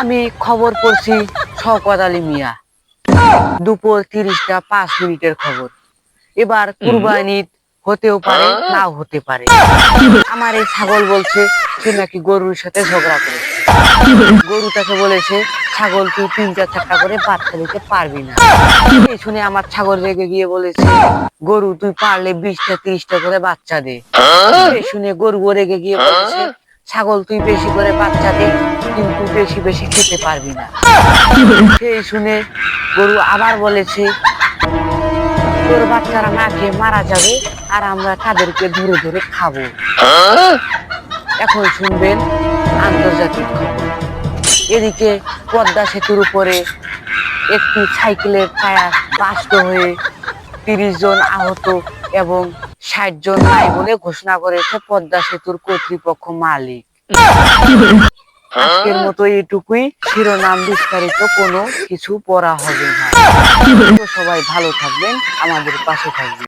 আমি খবর পড়ছি শওকত আলী মিয়া। দুপুর তিরিশটা পাঁচ মিনিটের খবর। এবার কুরবানি হতেও পারে নাও হতে পারে। আমার এই ছাগল বলছে সে নাকি গরুর সাথে ঝগড়া করেছে। গরু তাকে বলেছে ছাগল তুই তিন চার চারটা করে বাচ্চা দিতে পারবি না। এই শুনে আমার ছাগল রেগে গিয়ে বলেছে গরু তুই পারলে বিশটা তিরিশটা করে বাচ্চা দে। শুনে গরু রেগে গিয়ে বলেছে ছাগল তুই বেশি করে বাচ্চা দে। কিন্তু বেশি বেশি খেতে পারবি না। সেই শুনে গরু আবার বলেছে, তোর বাচ্চারা না খেয়ে মারা যাবে আর আমরা তাদেরকে ধরে ধরে খাব। এখন শুনবেন আন্তর্জাতিক খবর। এদিকে পদ্মা সেতুর উপরে একটি সাইকেলের টায়ার বাস্ট হয়ে তিরিশ জন আহত এবং ষাট জন নাই বলে ঘোষণা করেছে পদ্মা সেতুর কর্তৃপক্ষ মালিক। আজকের মতো এটুকুই শিরোনাম বিস্তারিত কোনো কিছু পড়া হবে না। সবাই ভালো থাকবেন আমাদের পাশে থাকবেন।